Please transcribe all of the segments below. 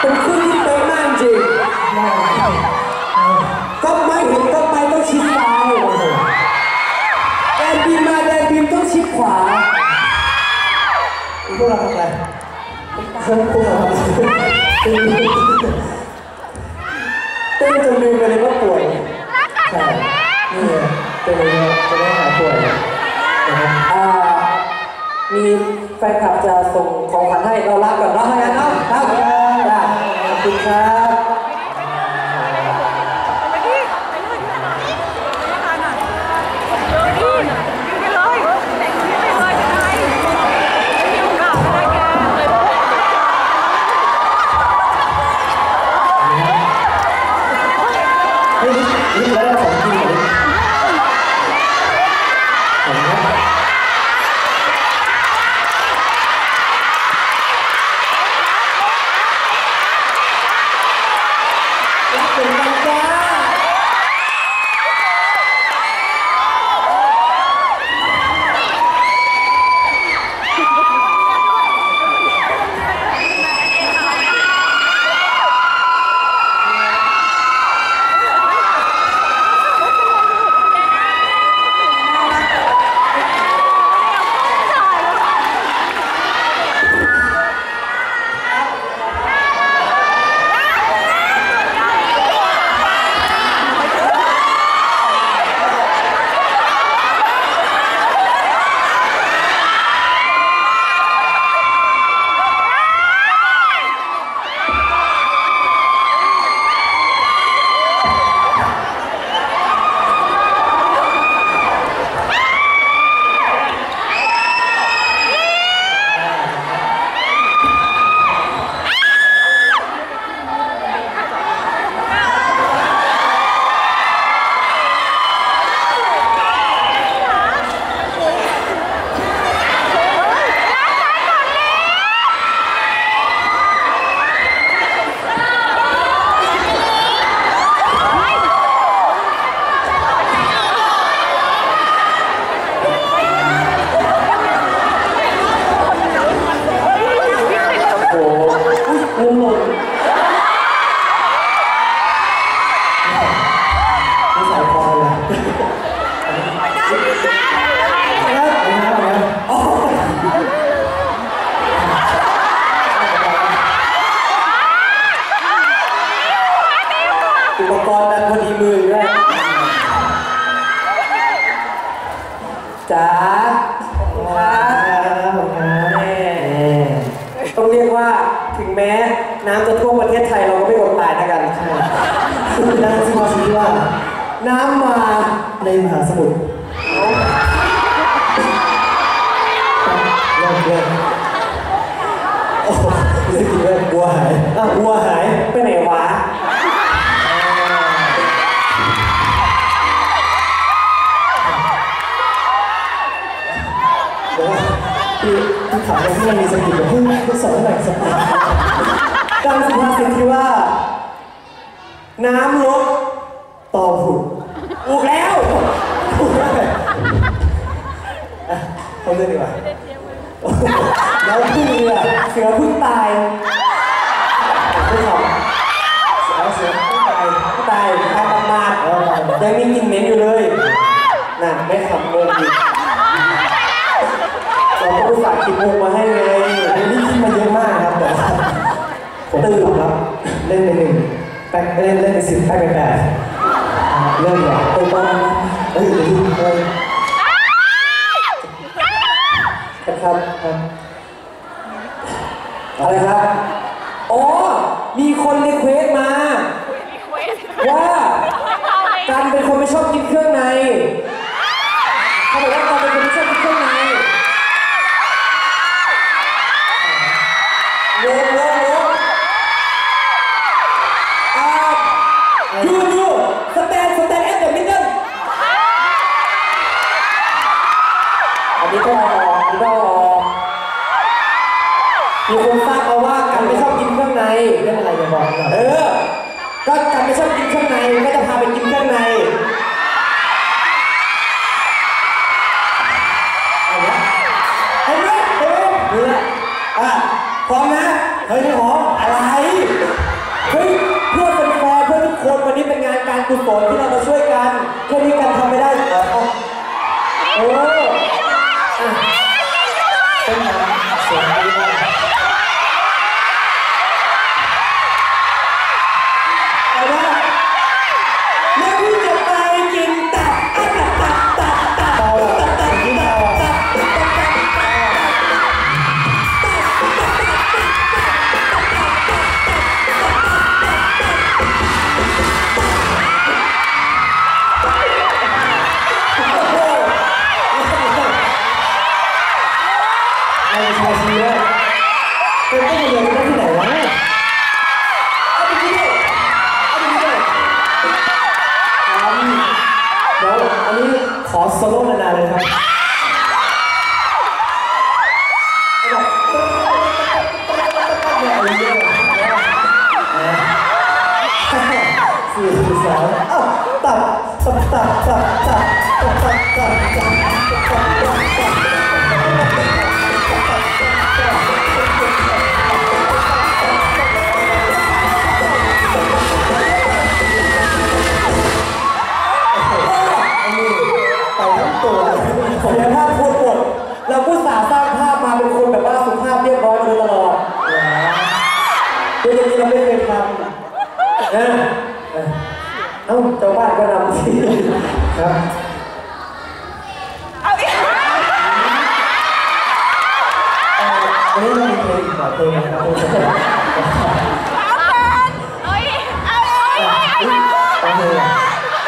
เป็นคู่ที่เป๊ะมากจริงก็ไม่เห็นก็ไปต้องชิดซ้ายแดนบีมมาแดนบีมต้องชิดขวาพวกเราทำอะไรพวกเราทำอะไรเต้นจนลืมไปเลยว่าป่วยใช่นี่เต้นเลยจะได้หายป่วยนะครับอ่ามีแฟนคลับจะส่งของขวัญให้เรารับก่อนเนาะให้กันเนาะครับได้ขอบ คุณครับเฮ้ยนี่แล้วเราข อ๋ออุปกรณ์ดันพอดีมือด้วยจ๋าครับแม่ต้องเรียกว่าถึงแม้น้ำจะท่วมประเทศไทยเราก็ไม่อดตายนะกันนั่นคือความที่ว่า น้ำมาในมหาสมุทรเริ่มเริ่มโอ้รู้สึกว่าบัวหายอะบัวหายไปไหนวะเดี๋ยวพี่พี่ถามอะไรที่มันมีสติกับเพิ่งเพิ่งสอนหน่อยสติการสุภาษิตที่ว่า น้ำลดต่อ เขาเรื่องดีกว่าแล้วพึ่งเรือเสือพึ่งตายไม่ขำเสือเสือพึ่งตายพึ่งตายตายประมาทยังมีกลิ่นเหม็นอยู่เลยน่ะไม่ขำเลยอีกเราก็อุตส่าห์คิดมุกมาให้ไงนี่คิดมาเยอะมากครับแต่ว่าผมตื่นครับ เล่นไปหนึ่งแป๊กเล่นเล่นไปสิบแป๊กไปแปดเริ่มเหรอเออบ้างเอ้ยเดี๋ยวเฮ้ย ครับครับอะไรครับ อ๋อ มีคนรีเควสมา ว่าการเป็นคนไม่ชอบกินเครื่องในเขาบอกว่าการเป็นคนไม่ชอบกินเครื่องในโว้โว้โว้อ่ายูยูสแตนสแตนแอปเดอะมิดเดิลอันนี้ก็ออกอันนี้ก็ออก มีคนทราบมาว่ากันไม่ชอบกินเครื่องใน เรื่องอะไรอย่าบอกเรเออ ก็กันไม่ชอบกินเครื่องในก็จะพาไปกินเครื่องในเอาละไหมเห็นพี่หพร้อมนะ เฮ้ยหออะไร เฮ้ยเพื่อนเป็แฟนเพื่อทุกคนวันนี้เป็นงานการกุศลที่เรามาช่วยกันแค่นี้กันทำไม่ได้เหรอโอ้ เดี๋ยวอันนี้ขอโซโล่นานๆเลยครับสี่สามอ้าวตับตับตับตับตับตับตับตับ ครับเอาอีกวันนี้เรามีเพลงอีกหน่อยเพลงนะครับคุณผู้ชมเอ้ยเอาเอ้ยไอ้ฟังเพลง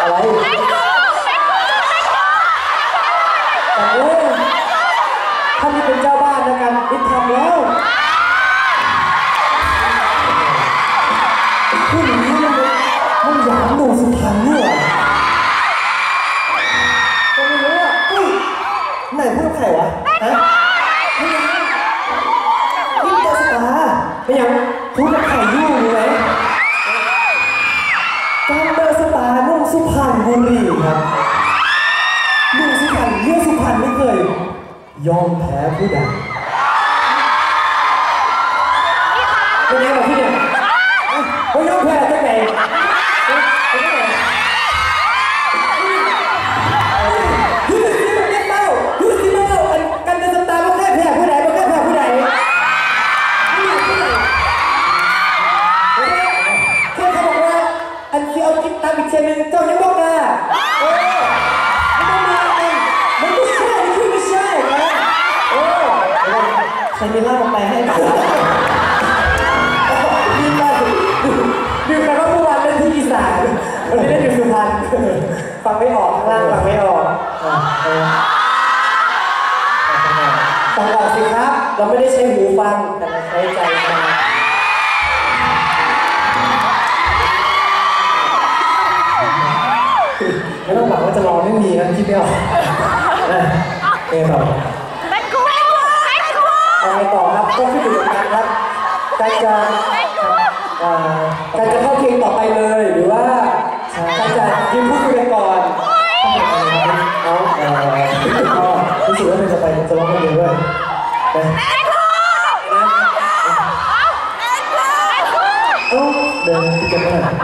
อะไร สตาร์นุ่งสุพรรณบุรีครับนุ่งสุพรรณเลือกสุพรรณไม่เคย ยอมแพ้ผู้ใดเป็นไงวะพี่เนี่ย ใครมีล่ามออกไปให้ดูดีมากดูแปลว่าเมื่อวานเล่นที่อีสานวันนี้เล่นอยู่สุพรรณฟังไม่ออกข้างล่างฟังไม่ออกฟังออกสิครับ เราไม่ได้ใช้หูฟังแต่เราใช้ใจฟังไม่ต้องหวังว่าจะร้องไม่มีนะคิดไม่ออกนะเอต่ออกูไอ้กูไอ้กูเอาไงต่อครับก็ขึ้นอยู่กับการครับการจะเอ่อการจะเข้าเพลงต่อไปเลยหรือว่าการจะยืนพูดคุยกันก่อนเอาเอ่อก็รู้สึกว่ามันจะไปจะร้องเพลงด้วยไปไอ้กูไอ้กูไอ้กูเอ้าเดินไปเก็บไว้หน่อย